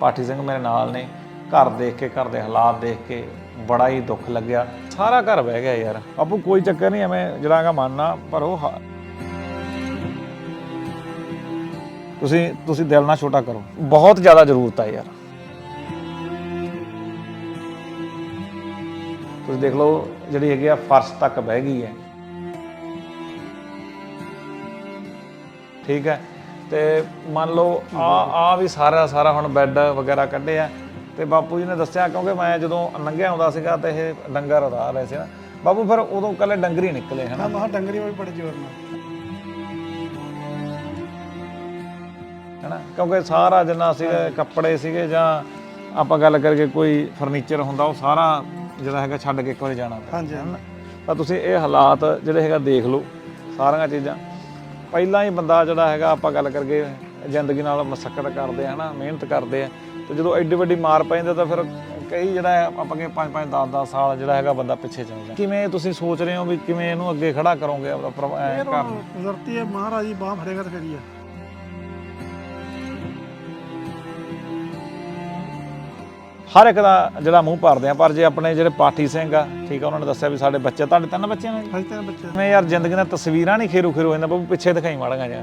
ਪਾਠੀ ਸਿੰਘ ਮੇਰੇ ਨਾਲ ਨੇ। ਘਰ ਦੇਖ ਕੇ, ਘਰ ਦੇ ਹਾਲਾਤ ਦੇਖ ਕੇ ਬੜਾ ਹੀ ਦੁੱਖ ਲੱਗਿਆ। ਸਾਰਾ ਘਰ ਬਹਿ ਗਿਆ ਯਾਰ। ਬਾਪੂ, ਕੋਈ ਚੱਕਰ ਨਹੀਂ, ਐਵੇਂ ਜਿਹੜਾ ਹੈਗਾ ਮੰਨਣਾ ਪਰ ਉਹ ਤੁਸੀਂ ਤੁਸੀਂ ਦਿਲ ਨਾ ਛੋਟਾ ਕਰੋ। ਬਹੁਤ ਜ਼ਿਆਦਾ ਜ਼ਰੂਰਤ ਹੈ ਯਾਰ। ਤੁਸੀਂ ਦੇਖ ਲਓ, ਜਿਹੜੀ ਹੈਗੀ ਆ ਫਰਸ਼ ਤੱਕ ਬਹਿ ਗਈ ਹੈ। ਠੀਕ ਹੈ। ਤੇ ਮੰਨ ਲਓ ਆ ਆ ਵੀ ਸਾਰਾ ਸਾਰਾ ਹੁਣ ਬੈੱਡ ਵਗੈਰਾ ਕੱਢੇ ਆ। ਤੇ ਬਾਪੂ ਜੀ ਨੇ ਦੱਸਿਆ ਕਿਉਂਕਿ ਮੈਂ ਜਦੋਂ ਲੰਘਿਆ ਆਉਂਦਾ ਸੀਗਾ ਤੇ ਇਹ ਡੰਗਰ ਉਡਾ ਰਹੇ ਸੀ ਨਾ। ਬਾਪੂ ਫਿਰ ਉਦੋਂ ਕੱਲੇ ਡੰਗਰ ਨਿਕਲੇ ਹਨਾ? ਹਾਂ ਮਹਾ ਡੰਗਰੀ ਵੀ ਬੜੇ ਜ਼ੋਰ ਨਾਲ। ਹਨਾ? ਕਿਉਂਕਿ ਸਾਰਾ ਜਿੰਨਾ ਸੀਗਾ ਕੱਪੜੇ ਸੀਗੇ ਜਾਂ ਆਪਾਂ ਗੱਲ ਕਰਕੇ ਕੋਈ ਫਰਨੀਚਰ ਹੁੰਦਾ ਉਹ ਸਾਰਾ ਜਿਹੜਾ ਹੈਗਾ ਛੱਡ ਕੇ ਇੱਕ ਵਾਰੀ ਜਾਣਾ ਪੈਂਦਾ ਹਾਂਜੀ। ਹਨਾ? ਤਾਂ ਤੁਸੀਂ ਇਹ ਹਾਲਾਤ ਜਿਹੜੇ ਹੈਗਾ ਦੇਖ ਲਓ ਸਾਰੀਆਂ ਚੀਜ਼ਾਂ। ਪਹਿਲਾਂ ਹੀ ਬੰਦਾ ਜਿਹੜਾ ਹੈਗਾ ਆਪਾਂ ਗੱਲ ਕਰਕੇ ਜ਼ਿੰਦਗੀ ਨਾਲ ਮਸਕਤ ਕਰਦੇ ਆ ਹਨਾ ਮਿਹਨਤ ਕਰਦੇ ਆ। ਤੇ ਜਦੋਂ ਐਡੀ ਵੱਡੀ ਮਾਰ ਪੈਂਦਾ ਤਾਂ ਫਿਰ ਕਈ ਜਿਹੜਾ ਆਪਾਂ ਕਿ 5 5 10 10 ਸਾਲ ਜਿਹੜਾ ਹੈਗਾ ਬੰਦਾ ਪਿੱਛੇ ਚੱਲ ਜਾਂਦਾ। ਕਿਵੇਂ ਤੁਸੀਂ ਸੋਚ ਰਹੇ ਹੋ ਵੀ ਕਿਵੇਂ ਇਹਨੂੰ ਅੱਗੇ ਖੜਾ ਕਰੋਗੇ ਉਹ ਕੁਦਰਤੀ ਹੈ ਮਹਾਰਾਜ ਬਾਹ ਫੜੇਗਾ ਤੇ ਫੇਰੀ ਆ। ਹਰ ਇੱਕ ਦਾ ਜਿਹੜਾ ਮੂੰਹ ਭਰਦੇ ਆ ਪਰ ਜੇ ਆਪਣੇ ਜਿਹੜੇ ਪਾਠੀ ਸਿੰਘ ਆ ਠੀਕ ਆ ਉਹਨਾਂ ਨੇ ਦੱਸਿਆ ਵੀ ਸਾਡੇ ਬੱਚੇ ਤੁਹਾਡੇ ਤਿੰਨ ਬੱਚੇ ਨੇ? ਹਜੇ ਤਾਂ ਬੱਚੇ। ਮੈਂ ਯਾਰ ਜ਼ਿੰਦਗੀ ਦੀਆਂ ਤਸਵੀਰਾਂ ਨਹੀਂ ਖੇਰੂ ਖੇਰੂ ਜਾਂਦਾ ਬਾਬੂ ਪਿੱਛੇ ਦਿਖਾਈ ਮਾੜਾਂਗਾ ਜਾਂ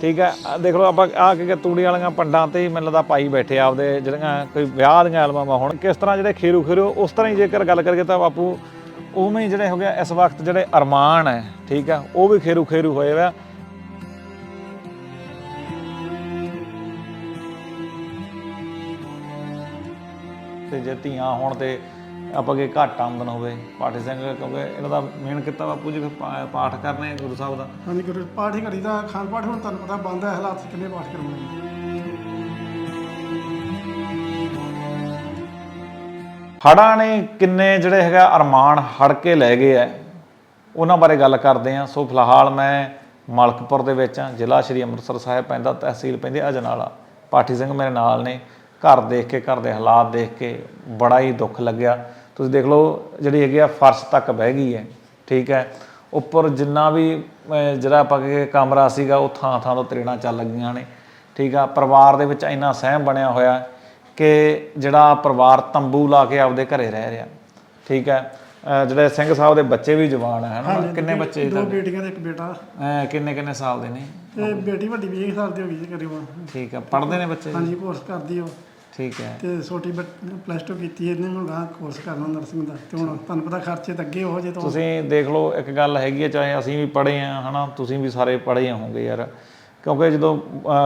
ਠੀਕ ਹੈ ਆਹ ਦੇਖ ਲਓ ਆਪਾਂ ਆ ਕਿ ਤੂੜੀ ਵਾਲੀਆਂ ਪੰਡਾਂ ਤੇ ਹੀ ਮੈਨੂੰ ਲੱਗਦਾ ਪਾਈ ਬੈਠੇ ਆ ਆਪਦੇ ਜਿਹੜੀਆਂ ਕੋਈ ਵਿਆਹ ਦੀਆਂ ਐਲਬਮਾਂ ਹੁਣ ਕਿਸ ਤਰ੍ਹਾਂ ਜਿਹੜੇ ਖੇਰੂ ਖੇਰੂ ਉਸ ਤਰ੍ਹਾਂ ਹੀ ਜੇਕਰ ਗੱਲ ਕਰੀਏ ਤਾਂ ਬਾਪੂ ਉਵੇਂ ਹੀ ਜਿਹੜੇ ਹੋ ਗਿਆ ਇਸ ਵਕਤ ਜਿਹੜੇ ਅਰਮਾਨ ਹੈ ਠੀਕ ਹੈ ਉਹ ਵੀ ਖੇਰੂ ਖੇਰੂ ਹੋਏ ਵਾ ਤੇ ਜੇ ਧੀਆਂ ਹੋਣ ਤੇ ਆਪਾਂ ਕਿ ਘੱਟ ਆਮਦਨ ਹੋਵੇ ਪਾਠੀ ਸਿੰਘ ਕਿਉਂਕਿ ਇਹਨਾਂ ਦਾ ਮੇਨ ਕੀਤਾ ਬਾਪੂ ਜੀ ਫਿਰ ਪਾ- ਪਾਠ ਕਰਨੇ ਗੁਰੂ ਸਾਹਿਬ ਦਾ। ਹਾਂਜੀ ਗੁਰੂ ਪਾਠ ਹੀ ਕਰੀਦਾ ਖਾਨ ਪਾਠ ਹੁਣ ਤੁਹਾਨੂੰ ਪਤਾ ਬੰਦ ਹੈ ਹਾਲਾਤ 'ਚ ਕਿੰਨੇ ਪਾਠ ਕਰਵਾਉਣੇ ਹੜ੍ਹਾਂ ਨੇ ਕਿੰਨੇ ਜਿਹੜੇ ਹੈਗਾ ਅਰਮਾਨ ਹੜ ਕੇ ਲੈ ਗਏ ਐ ਉਹਨਾਂ ਬਾਰੇ ਗੱਲ ਕਰਦੇ ਆ। ਸੋ ਫਿਲਹਾਲ ਮੈਂ ਮਲਕਪੁਰ ਦੇ ਵਿੱਚ ਆ ਜ਼ਿਲ੍ਹਾ ਸ਼੍ਰੀ ਅੰਮ੍ਰਿਤਸਰ ਸਾਹਿਬ ਪੈਂਦਾ ਤਹਿਸੀਲ ਪੈਂਦੀ ਅਜਨਾਲਾ। ਪਾਠੀ ਸਿੰਘ ਮੇਰੇ ਨਾਲ ਨੇ। ਘਰ ਦੇਖ ਕੇ, ਘਰ ਦੇ ਹਾਲਾਤ ਦੇਖ ਕੇ ਬੜਾ ਹੀ ਦੁੱਖ ਲੱਗਿਆ। ਤੁਸੀਂ ਦੇਖ ਲਓ, ਜਿਹੜੀ ਹੈਗੀ ਆ ਫਰਸ਼ ਤੱਕ ਬਹਿ ਗਈ ਹੈ, ਠੀਕ ਹੈ। ਉੱਪਰ ਜਿੰਨਾ ਵੀ ਜਿਹੜਾ ਆਪਾਂ ਕਿ ਕਮਰਾ ਸੀਗਾ, ਉਹ ਥਾਂ ਥਾਂ ਤੋਂ ਤਰੇੜਾਂ ਚੱਲ ਗਈਆਂ ਨੇ, ਠੀਕ ਆ। ਪਰਿਵਾਰ ਦੇ ਵਿੱਚ ਇੰਨਾ ਸਹਿਮ ਬਣਿਆ ਹੋਇਆ ਕਿ ਜਿਹੜਾ ਪਰਿਵਾਰ ਤੰਬੂ ਲਾ ਕੇ ਆਪਦੇ ਘਰੇ ਰਹਿ ਰਿਹਾ, ਠੀਕ ਹੈ। ਜਿਹੜੇ ਸਿੰਘ ਸਾਹਿਬ ਦੇ ਬੱਚੇ ਵੀ ਜਵਾਨ ਹੈ ਹਨਾ? ਕਿੰਨੇ ਬੱਚੇ ਦੋ ਬੇਟੀਆਂ ਤੇ ਇੱਕ ਬੇਟਾ। ਕਿੰਨੇ ਕਿੰਨੇ ਸਾਲ ਦੇ ਨੇ? ਤੇ ਬੇਟੀ ਵੱਡੀ 20 ਸਾਲ ਦੀ ਹੋ ਗਈ ਜੀ ਕਰੀਬਨ। ਠੀਕ ਹੈ ਪੜ੍ਹਦੇ ਨੇ ਬੱਚੇ ਹਾਂਜੀ ਕੋਰਸ ਕਰਦੀ ਉਹ। ਠੀਕ ਹੈ ਤੇ ਛੋਟੀ ਪਲੱਸ 2 ਕੀਤੀ ਇਹਨੇ ਹੁਣ ਗਾਂ ਕੋਰਸ ਕਰਨਾ ਨਰਸਿੰਗ ਦਾ। ਤੇ ਹੁਣ ਤੁਹਾਨੂੰ ਪਤਾ ਖਰਚੇ ਤਾਂ ਅੱਗੇ ਹੋ ਜੇ ਤੋਂ ਤੁਸੀਂ ਦੇਖ ਲਓ ਇੱਕ ਗੱਲ ਹੈਗੀ ਹੈ ਚਾਹੇ ਅਸੀਂ ਵੀ ਪੜ੍ਹੇ ਆ ਹਨਾ? ਤੁਸੀਂ ਵੀ ਸਾਰੇ ਪੜ੍ਹੇ ਹੋਵੋਗੇ ਯਾਰ। ਕਿਉਂਕਿ ਜਦੋਂ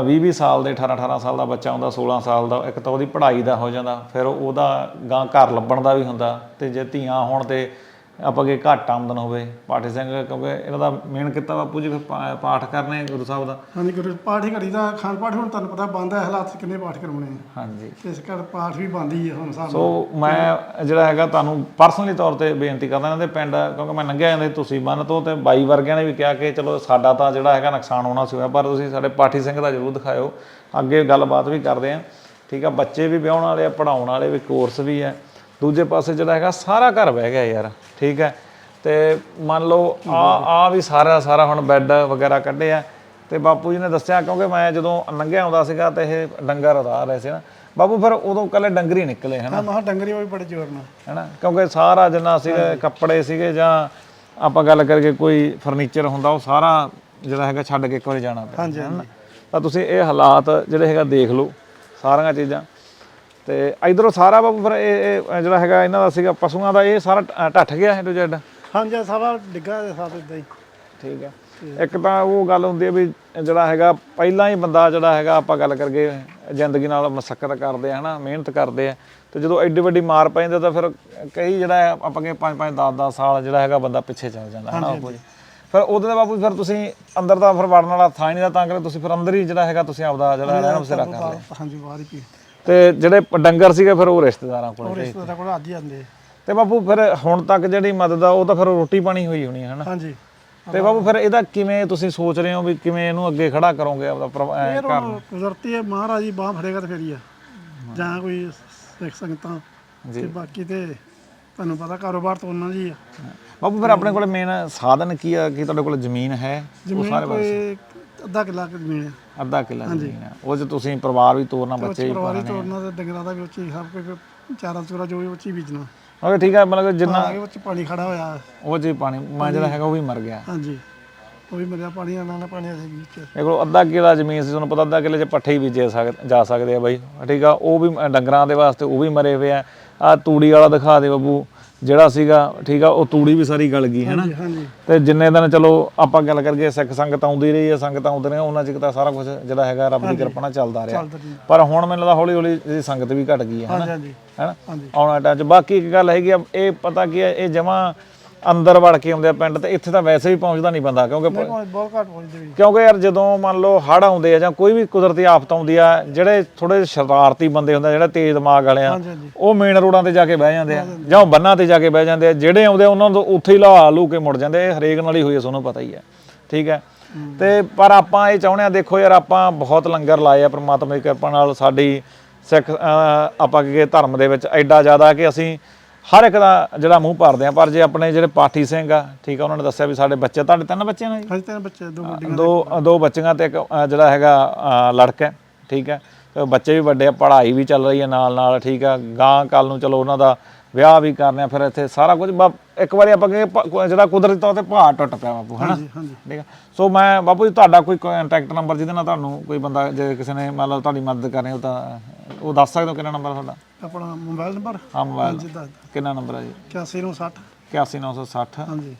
20 20 ਸਾਲ ਦੇ 18 18 ਸਾਲ ਦਾ ਬੱਚਾ ਹੁੰਦਾ 16 ਸਾਲ ਦਾ, ਇੱਕ ਤਾਂ ਉਹਦੀ ਪੜ੍ਹਾਈ ਦਾ ਹੋ ਜਾਂਦਾ, ਫਿਰ ਉਹਦਾ ਗਾਂ ਘਰ ਲੱਭਣ ਦਾ ਵੀ ਹੁੰਦਾ, ਤੇ ਜੇ ਧੀਆਂ ਹੋਣ ਤੇ ਆਪਾਂ ਕਿ ਘੱਟ ਆਮਦਨ ਹੋਵੇ ਪਾਠੀ ਸਿੰਘ ਕਿਉਂਕਿ ਇਹਨਾਂ ਦਾ ਮੇਨ ਕੀਤਾ ਬਾਪੂ ਜੀ ਫਿਰ ਪਾ- ਪਾਠ ਕਰਨੇ ਗੁਰੂ ਸਾਹਿਬ ਦਾ। ਹਾਂਜੀ ਗੁਰੂ ਪਾਠ ਹੀ ਕਰੀਦਾ ਖਾਨ ਪਾਠ ਹੁਣ ਤੁਹਾਨੂੰ ਪਤਾ ਬੰਦ ਹੈ ਹਾਲਾਤ 'ਚ ਕਿੰਨੇ ਪਾਠ ਕਰਵਾਉਣੇ ਆ। ਹਾਂਜੀ। ਤੇ ਇਸ ਕਰ ਪਾਠ ਵੀ ਬੰਦ ਹੀ ਹੈ ਹੁਣ ਸਾਹਿਬ ਸੋ ਮੈਂ ਜਿਹੜਾ ਹੈਗਾ ਤੁਹਾਨੂੰ ਪਰਸਨਲੀ ਤੌਰ ਤੇ ਬੇਨਤੀ ਕਰਦਾ ਇਹਨਾਂ ਦੇ ਪਿੰਡ ਕਿਉਂਕਿ ਮੈਂ ਲੰਘਿਆ ਜਾਂਦੇ ਤੁਸੀਂ ਬੰਨ ਤੋਂ ਤੇ ਬਾਈ ਵਰਗਿਆਂ ਨੇ ਵੀ ਕਿਹਾ ਕਿ ਚਲੋ ਸਾਡਾ ਤਾਂ ਜਿਹੜਾ ਹੈਗਾ ਨੁਕਸਾਨ ਹੋਣਾ ਸੀ ਹੋਇਆ ਪਰ ਤੁਸੀਂ ਸਾਡੇ ਪਾਠੀ ਸਿੰਘ ਦਾ ਜ਼ਰੂਰ ਦਿਖਾਇਓ। ਅੱਗੇ ਗੱਲਬਾਤ ਵੀ ਕਰਦੇ ਆਂ। ਠੀਕ ਆ ਬੱਚੇ ਵੀ ਵਿਆਹਣ ਵਾਲੇ ਆ ਪੜਾਉਣ ਵਾਲੇ ਵੀ ਕੋਰਸ ਵੀ ਹੈ ਦੂਜੇ ਪਾਸੇ ਜਿਹੜਾ ਹੈਗਾ ਸਾਰਾ ਘਰ ਬਹਿ ਗਿਆ ਯਾਰ ਠੀਕ ਹੈ? ਤੇ ਮੰਨ ਲਓ ਆ ਆ ਵੀ ਸਾਰਾ ਸਾਰਾ ਹੁਣ ਬੈੱਡ ਵਗੈਰਾ ਕੱਢੇ ਆ। ਤੇ ਬਾਪੂ ਜੀ ਨੇ ਦੱਸਿਆ ਕਿਉਂਕਿ ਮੈਂ ਜਦੋਂ ਲੰਘਿਆ ਆਉਂਦਾ ਸੀਗਾ ਤੇ ਇਹ ਡੰਗਰ ਉਡਾ ਰਹੇ ਸੀ ਨਾ। ਬਾਪੂ ਫਿਰ ਉਦੋਂ ਕੱਲੇ ਡੰਗਰ ਨਿਕਲੇ ਹਨਾ? ਹਾਂ ਮਹਾ ਡੰਗਰੀ ਵੀ ਬੜੇ ਜ਼ੋਰ ਨਾਲ। ਹੈਨਾ? ਕਿਉਂਕਿ ਸਾਰਾ ਜਿੰਨਾ ਸੀਗਾ ਕੱਪੜੇ ਸੀਗੇ ਜਾਂ ਆਪਾਂ ਗੱਲ ਕਰਕੇ ਕੋਈ ਫਰਨੀਚਰ ਹੁੰਦਾ ਉਹ ਸਾਰਾ ਜਿਹੜਾ ਹੈਗਾ ਛੱਡ ਕੇ ਇੱਕ ਵਾਰੀ ਜਾਣਾ ਪੈਂਦਾ ਹਾਂਜੀ, ਤਾਂ ਤੁਸੀਂ ਇਹ ਹਾਲਾਤ ਜਿਹੜੇ ਹੈਗਾ ਦੇਖ ਲਓ ਸਾਰੀਆਂ ਚੀਜ਼ਾਂ। ਤੇ ਇਧਰੋਂ ਸਾਰਾ ਬਾਬੂ ਫਿਰ ਇਹ ਇਹ ਜਿਹੜਾ ਹੈਗਾ ਇਹਨਾਂ ਦਾ ਸੀਗਾ ਪਸ਼ੂਆਂ ਦਾ ਇਹ ਸਾਰਾ ਟ- ਢੱਠ ਗਿਆ ਹੈ ਜੈਡ। ਹਾਂਜੀ ਸਭਾ ਡਿੱਗਾ ਦੇ ਸਾਥ ਇਦਾਂ ਹੀ। ਠੀਕ ਹੈ। ਇੱਕ ਤਾਂ ਉਹ ਗੱਲ ਹੁੰਦੀ ਹੈ ਵੀ ਜਿਹੜਾ ਹੈਗਾ ਪਹਿਲਾਂ ਹੀ ਬੰਦਾ ਜਿਹੜਾ ਹੈਗਾ ਆਪਾਂ ਗੱਲ ਕਰਕੇ ਜ਼ਿੰਦਗੀ ਨਾਲ ਮਸਕਤ ਕਰਦੇ ਆ ਹਨਾ ਮਿਹਨਤ ਕਰਦੇ ਆ। ਤੇ ਜਦੋਂ ਐਡੀ ਵੱਡੀ ਮਾਰ ਪੈਂਦਾ ਤਾਂ ਫਿਰ ਕਈ ਜਿਹੜਾ ਹੈ ਆਪਾਂ ਕਿ 5 5 10 10 ਸਾਲ ਜਿਹੜਾ ਹੈਗਾ ਬੰਦਾ ਪਿੱਛੇ ਚੱਲ ਜਾਂਦਾ ਹਨਾ ਬਾਪੂ ਜੀ ਫਿਰ ਉਹਦੇ ਦਾ ਬਾਪੂ ਜੀ ਫਿਰ ਤੁਸੀਂ ਅੰਦਰ ਦਾ ਫਿਰ ਵੜਨ ਵਾਲਾ ਥਾਂ ਹੀ ਨਹੀਂ ਦਾ ਤਾਂ ਕਰਕੇ ਤੁਸੀਂ ਫਿਰ ਅੰਦਰ ਹੀ ਜਿਹੜਾ ਹੈਗਾ ਤੁਸੀਂ ਆਪਦਾ ਜਿਹੜਾ ਰਹਿਣ ਬਸੇਰਾ ਕਰ ਲਿਆ ਹਾਂਜੀ ਬਾਹਰ ਹੀ ਪੀ ਤੇ ਜਿਹੜੇ ਡੰਗਰ ਸੀਗੇ ਫਿਰ ਉਹ ਰਿਸ਼ਤੇਦਾਰਾਂ ਕੋਲ ਉਹ ਰਿਸ਼ਤੇਦਾਰਾਂ ਕੋਲ ਅੱਜ ਹੀ ਆਉਂਦੇ। ਤੇ ਬਾਪੂ ਫਿਰ ਹੁਣ ਤੱਕ ਜਿਹੜੀ ਮਦਦ ਆ ਉਹ ਤਾਂ ਫਿਰ ਰੋਟੀ ਪਾਣੀ ਹੋਈ ਹੋਣੀ ਹੈ ਹਨਾ? ਹਾਂਜੀ। ਤੇ ਬਾਬੂ ਫਿਰ ਇਹਦਾ ਕਿਵੇਂ ਤੁਸੀਂ ਸੋਚ ਰਹੇ ਹੋ ਵੀ ਕਿਵੇਂ ਇਹਨੂੰ ਅੱਗੇ ਖੜਾ ਕਰੋਗੇ ਆਪਦਾ ਐਂ ਘਰ ਉਹ ਕੁਦਰਤੀ ਹੈ ਮਹਾਰਾਜ ਜੀ ਬਾਹ ਫੜੇਗਾ ਤੇ ਫੇਰੀ ਆ। ਜਾਂ ਕੋਈ ਸਿੱਖ ਸੰਗਤਾਂ ਤੇ ਬਾਕੀ ਤੇ ਤੁਹਾਨੂੰ ਪਤਾ ਕਾਰੋਬਾਰ ਤਾਂ ਉਹਨਾਂ ਜੀ ਆ। ਬਾਬੂ ਫਿਰ ਆਪਣੇ ਕੋਲ ਮੇਨ ਸਾਧਨ ਕੀ ਆ? ਕੀ ਤੁਹਾਡੇ ਕੋਲ ਜ਼ਮੀਨ ਹੈ? ਉਹ ਜ਼ਮੀਨ ਸਾਰੇ ਕੋਈ ਅੱਧਾ ਕਿੱਲਾ ਕੁ ਜ਼ਮੀਨ ਹੈ ਅੱਧਾ ਕਿੱਲਾ ਜ਼ਮੀਨ ਹੈ ਉਹ 'ਚ ਤੁਸੀਂ ਪਰਿਵਾਰ ਵੀ ਤੋਰਨਾ ਬੱਚੇ ਵੀ ਪਰਿਵਾਰੀ ਤੋੜਨਾ ਤੇ ਡੰਗਰਾਂ ਦਾ ਵੀ ਉੱਚੀ ਸਭ ਕੁਝ ਚਾਰਾ ਚੂਰਾ ਜੋ ਵੀ ਉੱਚੀ ਬੀਜਣਾ। ਓਕੇ ਠੀਕ ਹੈ ਮਤਲਬ ਜਿੰਨਾ ਆ ਕੇ ਉੱਚ ਪਾਣੀ ਖੜਾ ਹੋਇਆ। ਉਹ 'ਚ ਹੀ ਪਾਣੀ ਮੈਂ ਜਿਹੜਾ ਹੈਗਾ ਉਹ ਵੀ ਮਰ ਗਿਆ। ਹਾਂਜੀ। ਉਹ ਵੀ ਮਰਿਆ ਪਾਣੀ ਨਾਲ ਨਾਲ ਪਾਣੀ ਅਸੀਂ ਵਿੱਚ। ਇਹ ਕੋਲ ਅੱਧਾ ਕਿੱਲਾ ਜ਼ਮੀਨ ਸੀ ਤੁਹਾਨੂੰ ਪਤਾ ਅੱਧਾ ਕਿੱਲੇ 'ਚ ਪੱਠੇ ਹੀ ਬੀਜੇ ਸਕ- ਜਾ ਸਕਦੇ ਆ ਬਾਈ। ਠੀਕ ਆ ਉਹ ਵੀ ਡੰਗਰਾਂ ਦੇ ਵਾਸਤੇ ਉਹ ਵੀ ਮਰੇ ਹੋਏ ਆ। ਆ ਤੂੜੀ ਵਾਲਾ ਦਿਖਾ ਦੇ ਬੱਬੂ। ਜਿਹੜਾ ਸੀਗਾ ਠੀਕ ਆ ਉਹ ਤੂੜੀ ਵੀ ਸਾਰੀ ਗਲ ਗਈ ਹੈ ਨਾ ਹਾਂਜੀ। ਤੇ ਜਿੰਨੇ ਦਿਨ ਚਲੋ ਆਪਾਂ ਗੱਲ ਕਰਕੇ ਸਿੱਖ ਸੰਗਤ ਆਉਂਦੀ ਰਹੀ ਹੈ ਸੰਗਤ ਆਉਂਦੇ ਨੇ ਉਹਨਾਂ ਚ ਤਾਂ ਸਾਰਾ ਕੁਝ ਜਿਹੜਾ ਹੈਗਾ ਰੱਬ ਦੀ ਕਿਰਪਾ ਨਾਲ ਚੱਲਦਾ ਰਿਹਾ। ਜੀ ਪਰ ਹੁਣ ਮੈਨੂੰ ਲੱਗਦਾ ਹੌਲੀ ਹੌਲੀ ਇਹਦੀ ਸੰਗਤ ਵੀ ਘਟ ਗਈ ਹੈ ਹੈਨਾ? ਆਉਣ ਟਾਈਮ 'ਚ। ਬਾਕੀ ਇੱਕ ਗੱਲ ਹੈਗੀ ਆ ਇਹ ਪਤਾ ਕੀ ਹੈ ਇਹ ਜਮਾ ਅੰਦਰ ਵੜ ਕੇ ਆਉਂਦੇ ਆ ਪਿੰਡ ਤੇ ਇੱਥੇ ਤਾਂ ਵੈਸੇ ਵੀ ਪਹੁੰਚਦਾ ਨਹੀਂ ਬੰਦਾ ਕਿਉਂਕਿ ਪ- ਬਹੁਤ ਬਹੁਤ ਘੱਟ ਪਹੁੰਚਦੇ ਵੀ। ਕਿਉਂਕਿ ਯਾਰ ਜਦੋਂ ਮੰਨ ਲਓ ਹੜ੍ਹ ਆਉਂਦੇ ਆ ਜਾਂ ਕੋਈ ਵੀ ਕੁਦਰਤੀ ਆਫਤ ਆਉਂਦੀ ਆ ਜਿਹੜੇ ਥੋੜੇ ਸ਼ਰਾਰਤੀ ਬੰਦੇ ਹੁੰਦੇ ਆ ਜਿਹੜੇ ਤੇਜ਼ ਦਿਮਾਗ ਵਾਲੇ ਆ ਹਾਂਜੀ ਹਾਂਜੀ। ਉਹ ਮੇਨ ਰੋਡਾਂ ਤੇ ਜਾ ਕੇ ਬਹਿ ਜਾਂਦੇ ਆ ਜਾਂ ਉਹ ਬੰਨਾਂ ਤੇ ਜਾ ਕੇ ਬਹਿ ਜਾਂਦੇ ਆ ਜਿਹੜੇ ਆਉਂਦੇ ਆ ਉਹਨਾਂ ਨੂੰ ਤਾਂ ਉੱਥੇ ਹੀ ਲਾ ਲੂ ਕੇ ਮੁੜ ਜਾਂਦੇ ਆ। ਇਹ ਹਰੇਕ ਨਾਲ ਹੀ ਹੋਈ ਆ ਤੁਹਾਨੂੰ ਪਤਾ ਹੀ ਹੈ ਠੀਕ ਹੈ। ਤੇ ਪਰ ਆਪਾਂ ਇਹ ਚਾਹੁੰਦੇ ਆ ਦੇਖੋ ਯਾਰ ਆਪਾਂ ਬਹੁਤ ਲੰਗਰ ਲਾਏ ਆ ਪ੍ਰਮਾਤਮਾ ਦੀ ਕਿਰਪਾ ਨਾਲ ਸਾਡੀ ਸਿੱਖ ਅਹ, ਆਪਾਂ ਕਹੀਏ ਧਰਮ ਦੇ ਵਿੱਚ ਐਡਾ ਜ਼ਿਆਦਾ ਕਿ ਅਸੀਂ ਹਰ ਇੱਕ ਦਾ ਜਿਹੜਾ ਮੂੰਹ ਭਰਦੇ ਆ ਪਰ ਜੇ ਆਪਣੇ ਜਿਹੜੇ ਪਾਠੀ ਸਿੰਘ ਆ ਠੀਕ ਆ ਉਹਨਾਂ ਨੇ ਦੱਸਿਆ ਵੀ ਸਾਡੇ ਬੱਚੇ ਤੁਹਾਡੇ ਤਿੰਨ ਬੱਚੇ ਨੇ ਜੀ? ਹਜੇ ਤਿੰਨ ਬੱਚੇ ਦੋ ਗੁੱਡੀਆਂ ਦੋ ਦੋ ਬੱਚੀਆਂ ਤੇ ਇੱਕ ਅ, ਜਿਹੜਾ ਹੈਗਾ ਅ, ਲੜਕਾ ਹੈ, ਠੀਕ ਹੈ। ਤੇ ਬੱਚੇ ਵੀ ਵੱਡੇ ਆ ਪੜ੍ਹਾਈ ਵੀ ਚੱਲ ਰਹੀ ਹੈ ਨਾਲ ਨਾਲ ਠੀਕ ਆ। ਗਾਂ ਕੱਲ ਨੂੰ ਚਲੋ ਉਹਨਾਂ ਦਾ ਵਿਆਹ ਵੀ ਕਰਨੇ ਆ ਫਿਰ ਇੱਥੇ ਸਾਰਾ ਕੁਝ ਬਾ- ਇੱਕ ਵਾਰੀ ਆਪਾਂ ਕਹੀਏ ਪ- ਜਿਹੜਾ ਕੁਦਰਤੀ ਤੌਰ ਤੇ ਪਹਾੜ ਟੁੱਟ ਪਿਆ ਬਾਪੂ ਹਨਾ? ਹਾਂਜੀ ਹਾਂਜੀ। ਠੀਕ ਹੈ ਸੋ ਮੈਂ ਬਾਪੂ ਜੀ ਤੁਹਾਡਾ ਕੋਈ ਕੰਟੈਕਟ ਨੰਬਰ ਜਿਹਦੇ ਨਾਲ ਤੁਹਾਨੂੰ ਕੋਈ ਬੰਦਾ ਜੇ ਕਿਸੇ ਨੇ ਮੰਨ ਲਓ ਤੁਹਾਡੀ ਮਦਦ ਕਰਨੀ ਹੋ ਤਾਂ ਉਹ ਦੱਸ ਸਕਦੇ ਹੋ ਕਿੰਨਾ ਨੰਬਰ ਤੁਹਾਡਾ? ਆਪਣਾ ਮੋਬਾਈਲ ਨੰਬਰ? ਹਾਂ ਮੋਬਾਈਲ। ਕਿੰਨਾ ਨੰਬਰ ਹੈ ਜੀ? 8160 81960 ਹਾਂਜੀ।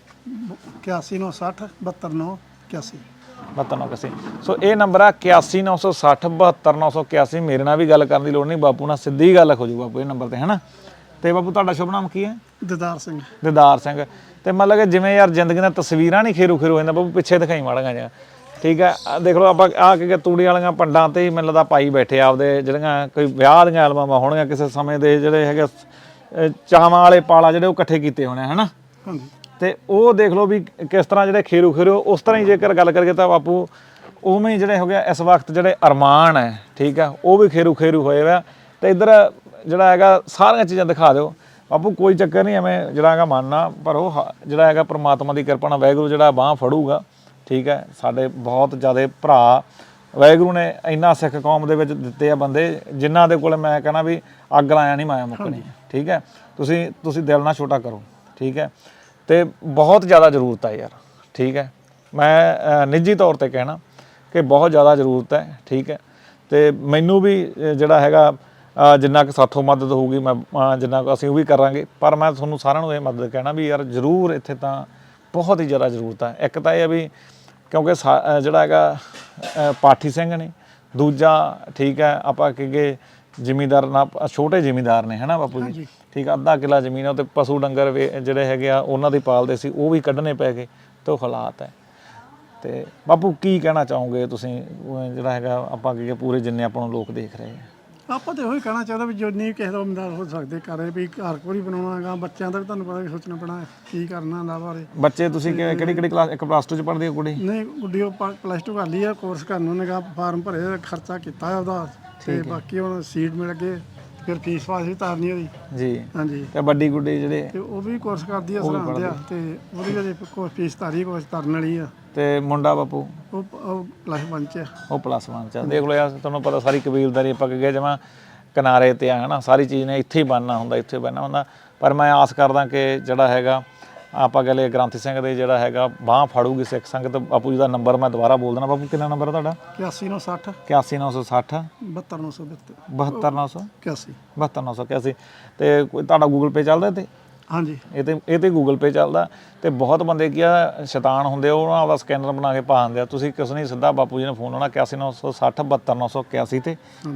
8160 72981 72981 ਸੋ ਇਹ ਨੰਬਰ ਆ 81960 72981 ਮੇਰੇ ਨਾਲ ਵੀ ਗੱਲ ਕਰਨ ਦੀ ਲੋੜ ਨਹੀਂ ਬਾਪੂ ਨਾਲ ਸਿੱਧੀ ਗੱਲ ਹੋ ਜੂ ਬਾਪੂ ਇਹ ਨੰਬਰ ਤੇ ਹੈਨਾ? ਤੇ ਬਾਪੂ ਤੁਹਾਡਾ ਸ਼ੁਭ ਨਾਮ ਕੀ ਹੈ? ਦਿਦਾਰ ਸਿੰਘ। ਦਿਦਾਰ ਸਿੰਘ। ਤੇ ਮਤਲਬ ਕਿ ਜਿਵੇਂ ਯਾਰ ਜ਼ਿੰਦਗੀ ਦੀਆਂ ਤਸਵੀਰਾਂ ਨਹੀਂ ਖੇਰੂ ਖੇਰੂ ਹੋ ਜਾਂਦਾ ਬਾਪੂ ਪਿੱਛੇ ਦਿਖਾਈ ਮਾੜਾਂਗਾ ਜਾਂ ਠੀਕ ਹੈ। ਆਹ ਦੇਖ ਲਓ ਆਪਾਂ ਆ ਕਿ ਤੂੜੀ ਵਾਲੀਆਂ ਪੰਡਾਂ ਤੇ ਹੀ ਮੈਨੂੰ ਲੱਗਦਾ ਪਾਈ ਬੈਠੇ ਆ ਆਪਦੇ ਜਿਹੜੀਆਂ ਕੋਈ ਵਿਆਹ ਦੀਆਂ ਐਲਬਮਾਂ ਹੋਣਗੀਆਂ ਕਿਸੇ ਸਮੇਂ ਦੇ ਜਿਹੜੇ ਹੈਗੇ ਅਹ ਚਾਵਾਂ ਵਾਲੇ ਪਾਲਾ ਜਿਹੜੇ ਉਹ ਇਕੱਠੇ ਕੀਤੇ ਹੋਣੇ ਹਨਾ? ਹਾਂਜੀ। ਤੇ ਉਹ ਦੇਖ ਲਓ ਵੀ ਕਿਸ ਤਰ੍ਹਾਂ ਜਿਹੜੇ ਖੇਰੂ ਖੇਰੂ ਉਸ ਤਰ੍ਹਾਂ ਹੀ ਜੇਕਰ ਗੱਲ ਕਰੀਏ ਤਾਂ ਬਾਪੂ ਉਵੇਂ ਹੀ ਜਿਹੜੇ ਹੋ ਗਿਆ ਇਸ ਵਕਤ ਜਿਹੜੇ ਅਰਮਾਨ ਹੈ ਠੀਕ ਹੈ ਉਹ ਵੀ ਖੇਰੂ ਖੇਰੂ ਹੋਏ ਵਾ ਤੇ ਇੱਧਰ ਜਿਹੜਾ ਹੈਗਾ ਸਾਰੀਆਂ ਚੀਜ਼ਾਂ ਦਿਖਾ ਦਿਓ। ਬਾਪੂ ਕੋਈ ਚੱਕਰ ਨਹੀਂ ਐਵੇਂ ਜਿਹੜਾ ਹੈਗਾ ਮੰਨਣਾ ਪਰ ਉਹ ਹ- ਜਿਹੜਾ ਹੈਗਾ ਪ੍ਰਮਾਤਮਾ ਦੀ ਕਿਰਪਾ ਨਾਲ ਵਾਹਿਗੁਰੂ ਜਿਹੜਾ ਬਾਹ ਫੜੂਗਾ। ਠੀਕ ਹੈ ਸਾਡੇ ਬਹੁਤ ਜ਼ਿਆਦੇ ਭਰਾ ਵਾਹਿਗੁਰੂ ਨੇ ਇੰਨਾ ਸਿੱਖ ਕੌਮ ਦੇ ਵਿੱਚ ਦਿੱਤੇ ਆ ਬੰਦੇ ਜਿਨ੍ਹਾਂ ਦੇ ਕੋਲ ਮੈਂ ਕਹਿੰਦਾ ਵੀ ਅੱਗ ਲਾਇਆ ਨਹੀਂ ਮਾਇਆ ਮੁੱਕਣੀ। ਠੀਕ ਹੈ ਤੁਸੀਂ ਤੁਸੀਂ ਦਿਲ ਨਾਲ ਛੋਟਾ ਕਰੋ ਠੀਕ ਹੈ। ਤੇ ਬਹੁਤ ਜ਼ਿਆਦਾ ਜ਼ਰੂਰਤ ਹੈ ਯਾਰ ਠੀਕ ਹੈ। ਮੈਂ ਨਿੱਜੀ ਤੌਰ ਤੇ ਕਹਿਣਾ ਕਿ ਬਹੁਤ ਜ਼ਿਆਦਾ ਜ਼ਰੂਰਤ ਹੈ ਠੀਕ ਹੈ। ਤੇ ਮੈਨੂੰ ਵੀ ਜਿਹੜਾ ਹੈਗਾ ਜਿੰਨਾ ਕਿ ਸਾਥੋਂ ਮਦਦ ਹੋਊਗੀ ਮੈਂ ਜਿੰਨਾ ਕੁ ਅਸੀਂ ਉਹ ਵੀ ਕਰਾਂਗੇ। ਪਰ ਮੈਂ ਤੁਹਾਨੂੰ ਸਾਰਿਆਂ ਨੂੰ ਇਹ ਮਦਦ ਕਹਿਣਾ ਵੀ ਯਾਰ ਜ਼ਰੂਰ ਇੱਥੇ ਤਾਂ ਬਹੁਤ ਹੀ ਜ਼ਿਆਦਾ ਜ਼ਰੂਰਤ ਹੈ ਇੱਕ ਤਾਂ ਇਹ ਹੈ ਵੀ ਕਿਉਂਕਿ ਜਿਹੜਾ ਹੈਗਾ ਪਾਠੀ ਸਿੰਘ ਨੇ ਦੂਜਾ ਠੀਕ ਹੈ ਆਪਾਂ ਕਹੀਏ ਜ਼ਿਮੀਦਾਰ ਨਾ ਛੋਟੇ ਜ਼ਿਮੀਦਾਰ ਨੇ ਹਨਾ ਬਾਪੂ ਜੀ? ਠੀਕ ਅੱਧਾ ਕਿੱਲਾ ਜ਼ਮੀਨ ਆ ਤੇ ਪਸ਼ੂ ਡੰਗਰ ਜਿਹੜੇ ਹੈਗੇ ਆ ਉਹਨਾਂ ਦੀ ਪਾਲਦੇ ਸੀ ਉਹ ਵੀ ਕੱਢਣੇ ਪੈ ਗਏ ਤੇ ਉਹ ਹਾਲਾਤ ਹੈ। ਤੇ ਬਾਪੂ ਕੀ ਕਹਿਣਾ ਚਾਹੋਗੇ ਤੁਸੀਂ? ਜਿਹੜਾ ਹੈਗਾ ਆਪਾਂ ਕਹੀਏ ਪੂਰੇ ਜਿੰਨੇ ਆਪਾਂ ਨੂੰ ਲੋਕ ਦੇਖ ਰਹੇ ਆ। ਆਪਾਂ ਤੇ ਉਹੀ ਕਹਿਣਾ ਚਾਹੁੰਦਾ ਵੀ ਜਿੰਨੀ ਕਿਸੇ ਦਾ ਮਦਦ ਹੋ ਸਕਦੇ ਕਰੇ ਵੀ ਘਰ ਕੋਈ ਬਣਾਉਣਾ ਹੈਗਾ ਬੱਚਿਆਂ ਦਾ ਵੀ ਤੁਹਾਨੂੰ ਪਤਾ ਵੀ ਸੋਚਣਾ ਪੈਣਾ ਕੀ ਕਰਨਾ ਦਾ ਬਾਰੇ। ਬੱਚੇ ਤੁਸੀਂ ਕਿ- ਕਿਹੜੀ ਕਿਹੜੀ ਕਲਾਸ ਇੱਕ ਪਲੱਸ 2 ਚ ਪੜ੍ਹਦੀ ਹੈ ਕੁੜੀ? ਨਹੀਂ ਗੁੱਡੀ ਉਹ ਪਲੱਸ 2 ਕਰ ਲਈ ਆ ਕੋਰਸ ਕਰਨ ਉਹਨੇ ਗਾ ਫਾਰਮ ਭਰੇ ਖਰਚਾ ਕੀਤਾ ਉਹਦਾ ਤੇ ਬਾਕੀ ਹੁਣ ਸੀਟ ਮਿਲ ਗਏ। ਫਿਰ ਫੀਸ ਫਾਸ ਵੀ ਤਾਰਨੀ ਉਹਦੀ। ਜੀ। ਹਾਂਜੀ। ਤੇ ਵੱਡੀ ਗੁੱਡੀ ਜਿਹੜੇ ਤੇ ਉਹ ਵੀ ਕੋਰਸ ਕਰਦੀ ਆ ਸਰਹੰਦ ਆ ਤੇ ਉਹਦੀ ਵੀ ਕੋਈ ਫੀਸ ਤਾਰੀ ਕੋਰਸ ਕਰਨ ਵਾਲੀ ਆ। ਤੇ ਮੁੰਡਾ ਬਾਪੂ? ਉਹ ਪਲੱਸ 1 ਚ ਆ। ਉਹ ਪਲੱਸ 1 ਚ ਆ। ਦੇਖ ਲਓ ਯਾਰ ਤੁਹਾਨੂੰ ਪਤਾ ਸਾਰੀ ਕਬੀਲਦਾਰੀ ਆਪਾਂ ਕਹੀਏ ਜਮਾ ਕਿਨਾਰੇ ਤੇ ਆ ਹਨਾ? ਸਾਰੀ ਚੀਜ਼ ਨੇ ਇੱਥੇ ਹੀ ਬਣਨਾ ਹੁੰਦਾ ਇੱਥੇ ਹੀ ਬਣਨਾ ਹੁੰਦਾ। ਪਰ ਮੈਂ ਆਸ ਕਰਦਾ ਕਿ ਜਿਹੜਾ ਹੈਗਾ ਆਪਾਂ ਕਹਿੰਦੇ ਗ੍ਰੰਥੀ ਸਿੰਘ ਦੇ ਜਿਹੜਾ ਹੈਗਾ ਬਾਹ ਫੜੂਗੀ ਸਿੱਖ ਸੰਗਤ ਬਾਪੂ ਜੀ ਦਾ ਨੰਬਰ ਮੈਂ ਦੁਬਾਰਾ ਬੋਲ ਦੇਣਾ ਬਾਪੂ ਕਿੰਨਾ ਨੰਬਰ ਹੈ ਤੁਹਾਡਾ? 81 ਨੂੰ 60 81960 72972 72900 81 72981 ਤੇ ਤੁਹਾਡਾ ਗੂਗਲ ਪੇ ਚੱਲਦਾ ਤੇ ਹਾਂਜੀ। ਇਹ ਤੇ ਇਹ ਤੇ ਗੂਗਲ ਪੇ ਚੱਲਦਾ। ਤੇ ਬਹੁਤ ਬੰਦੇ ਕੀ ਆ ਸ਼ੈਤਾਨ ਹੁੰਦੇ ਉਹ ਆਪਦਾ ਸਕੈਨਰ ਬਣਾ ਕੇ ਪਾ ਦਿੰਦੇ ਆ। ਤੁਸੀਂ ਕਿਸ ਨਹੀਂ ਸਿੱਧਾ ਬਾਪੂ ਜੀ ਨੇ ਫੋਨ ਲਾਉਣਾ 81960 72981 ਤੇ।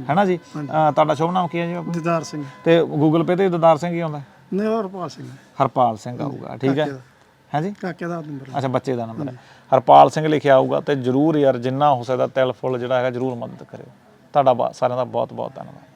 ਹੈਨਾ ਜੀ? ਤੁਹਾਡਾ ਸ਼ੁਭ ਨਾਮ ਕੀ ਹੈ ਜੀ ਦਿਦਾਰ ਸਿੰਘ। ਤੇ ਗੂਗਲ ਪੇ ਤੇ ਦਦਾਰ ਸਿੰਘ ਹੀ ਆਉਂਦਾ ਨੇ ਹੋਰ ਪਾਲ ਸਿੰਘ ਹਰਪਾਲ ਸਿੰਘ ਆਊਗਾ ਠੀਕ ਹੈ? ਹਾਂਜੀ ਕਾਕੇ ਦਾ ਨੰਬਰ ਅੱਛਾ ਬੱਚੇ ਦਾ ਨੰਬਰ ਹੈ। ਹਰਪਾਲ ਸਿੰਘ ਲਿਖਿਆ ਆਊਗਾ ਤੇ ਜਰੂਰ ਯਾਰ ਜਿੰਨਾ ਹੋ ਸਕਦਾ ਤਿਲ ਫੁੱਲ ਜਿਹੜਾ ਹੈਗਾ ਜਰੂਰ ਮਦਦ ਕਰਿਓ। ਤੁਹਾਡਾ ਬਾ- ਸਾਰਿਆਂ ਦਾ ਬਹੁਤ ਬਹੁਤ ਧੰਨਵਾਦ।